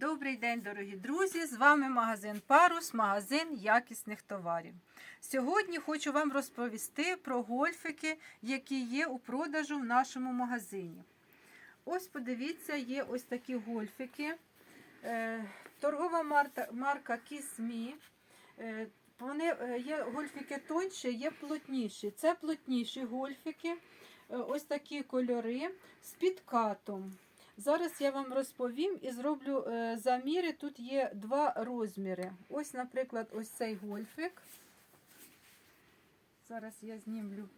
Добрий день, дорогі друзі! З вами магазин Парус, магазин якісних товарів. Сьогодні хочу вам розповісти про гольфики, які є у продажу в нашому магазині. Ось подивіться, є ось такі гольфики. Е, Торгова марка, Кісмі. Е, Вони е, є гольфики тонші, є плотніші. Це плотніші гольфики. Ось такі кольори з підкатом. Зараз я вам розповім і зроблю е, заміри. Тут є два розміри. Ось, наприклад, ось цей гольфик. Зараз я знімлю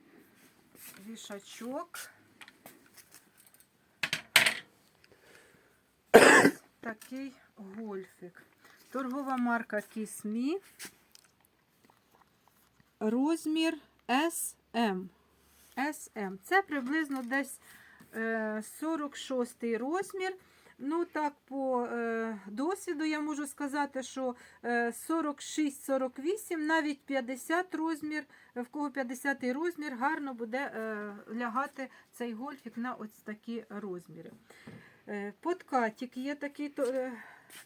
вішачок. Ось такий гольфик. Торгова марка Кісмі. Розмір SM. SM. Це приблизно десь 46 розмір. Ну, так, по е, досвіду я можу сказати, що е, 46-48, навіть 50 розмір, в кого 50 розмір, гарно буде е, лягати цей гольфік на ось такі розміри. Е, подкатик є такий то- е,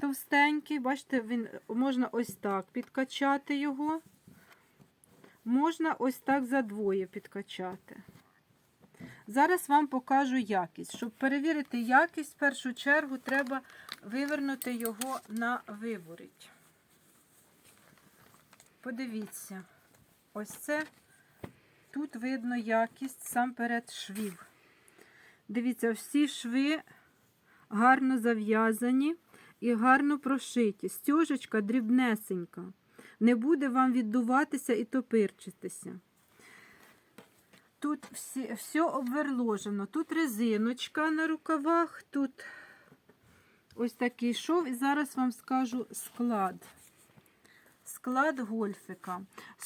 товстенький, бачите, він можна ось так підкачати його. Можна ось так за двоє підкачати. Зараз вам покажу якість. Щоб перевірити якість, в першу чергу треба вивернути його на виворіть. Подивіться, ось це тут видно якість сам перед швів. Дивіться, всі шви гарно зав'язані і гарно прошиті. Стяжечка дрібнесенька. Не буде вам віддуватися і топирчитися. Тут всі, все обверложено. Тут резиночка на рукавах, тут ось такий шов. І зараз вам скажу склад. Склад гольфика.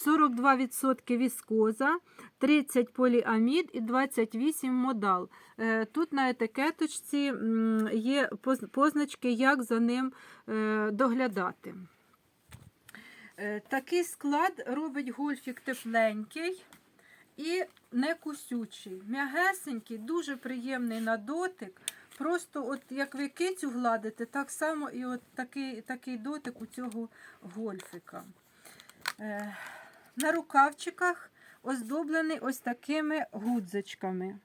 42% віскоза, 30 поліамід і 28 модал. Е, Тут на етикеточці є позначки, як за ним е, доглядати. Е, Такий склад робить гольфік тепленький і не кусючий. М'ягесенький, дуже приємний на дотик. Просто от як ви кицю гладите, так само і от такий, такий дотик у цього гольфика. Е, на рукавчиках оздоблений ось такими гудзичками.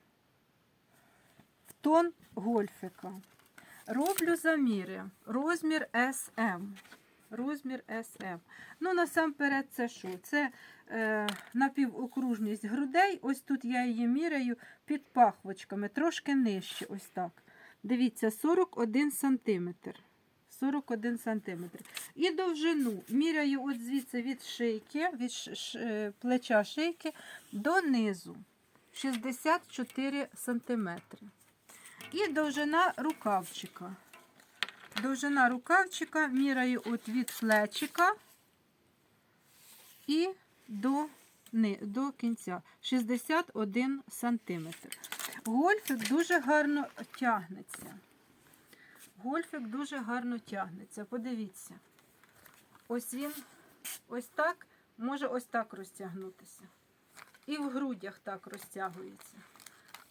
В тон гольфика. Роблю заміри. Розмір SM. Розмір SM. Ну, насамперед, це що? Це е, напівокружність грудей. Ось тут я її міряю під пахвочками, трошки нижче. Ось так. Дивіться, 41 сантиметр. 41 сантиметр. І довжину міряю от звідси від шийки, від ш- ш- е, плеча шийки до низу. 64 сантиметри. І довжина рукавчика. Довжина рукавчика міряю от від плечика і до, до кінця 61 сантиметр. Гольфик дуже гарно тягнеться. Гольфик дуже гарно тягнеться. Подивіться. Ось він ось так, може ось так розтягнутися. І в грудях так розтягується.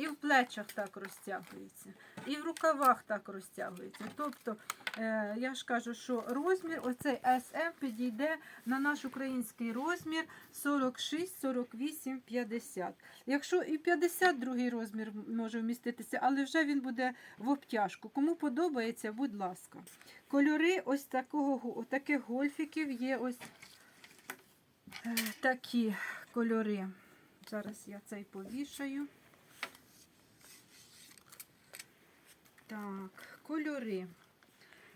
І в плечах так розтягується, і в рукавах так розтягується. Тобто, е, я ж кажу, що розмір, оцей SM підійде на наш український розмір 46, 48, 50. Якщо і 52 розмір може вміститися, але вже він буде в обтяжку. Кому подобається, будь ласка. Кольори ось такого, го- таких гольфіків є ось е, такі кольори. Зараз я цей повішаю. Так, кольори.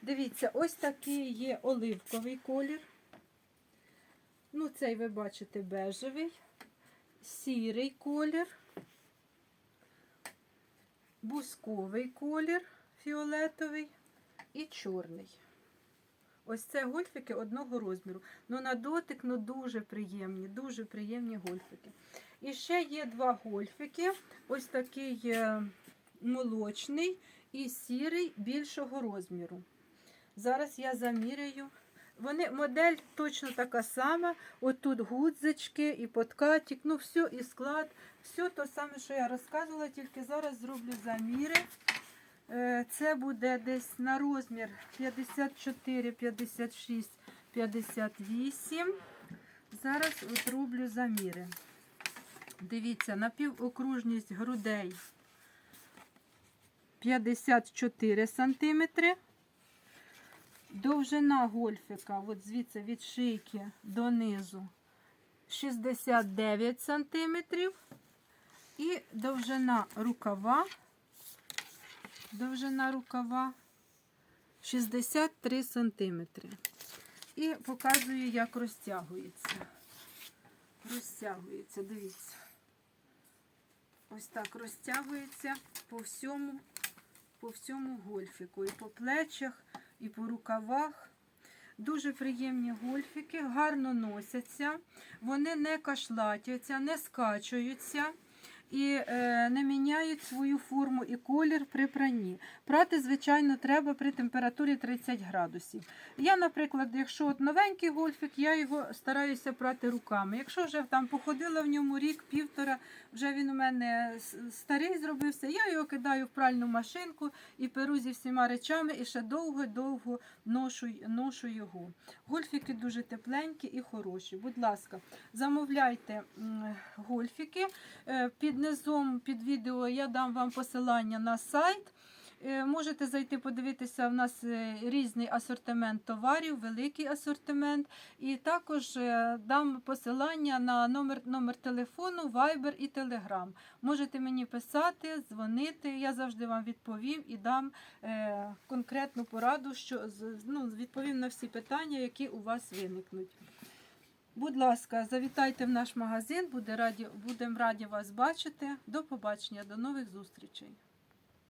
Дивіться, ось такий є оливковий колір. Ну, цей ви бачите бежевий, сірий колір, бусковий колір, фіолетовий і чорний. Ось це гольфики одного розміру. Ну, на дотик ну, дуже приємні, дуже приємні гольфики. І ще є два гольфики. Ось такий е, молочний і сірий більшого розміру. Зараз я заміряю. Вони, модель точно така сама. Отут гудзички і подкатик, ну все, і склад. Все те саме, що я розказувала, тільки зараз зроблю заміри. Е, Це буде десь на розмір 54, 56, 58. Зараз от роблю заміри. Дивіться, напівокружність грудей 54 сантиметри. Довжина гольфика, от звідси від шийки до низу 69 сантиметрів. І довжина рукава, довжина рукава 63 сантиметри. І показую, як розтягується. Розтягується, дивіться. Ось так розтягується по всьому, по всьому гольфіку. І по плечах, і по рукавах. Дуже приємні гольфіки, гарно носяться, вони не кашлатяться, не скачуються і е, не міняють свою форму і колір при пранні. Прати, звичайно, треба при температурі 30 градусів. Я, наприклад, якщо от новенький гольфік, я його стараюся прати руками. Якщо вже там походила в ньому рік-півтора, вже він у мене старий зробився, я його кидаю в пральну машинку і перу зі всіма речами, і ще довго-довго ношу, ношу його. Гольфіки дуже тепленькі і хороші. Будь ласка, замовляйте гольфіки. Е, Під низом під відео я дам вам посилання на сайт. Е, Можете зайти подивитися, в нас е, різний асортимент товарів, великий асортимент. І також е, дам посилання на номер, номер телефону, Viber і Telegram. Можете мені писати, дзвонити, я завжди вам відповім і дам конкретну пораду, що ну, відповім на всі питання, які у вас виникнуть. Будь ласка, завітайте в наш магазин, будемо раді вас бачити. До побачення, до нових зустрічей.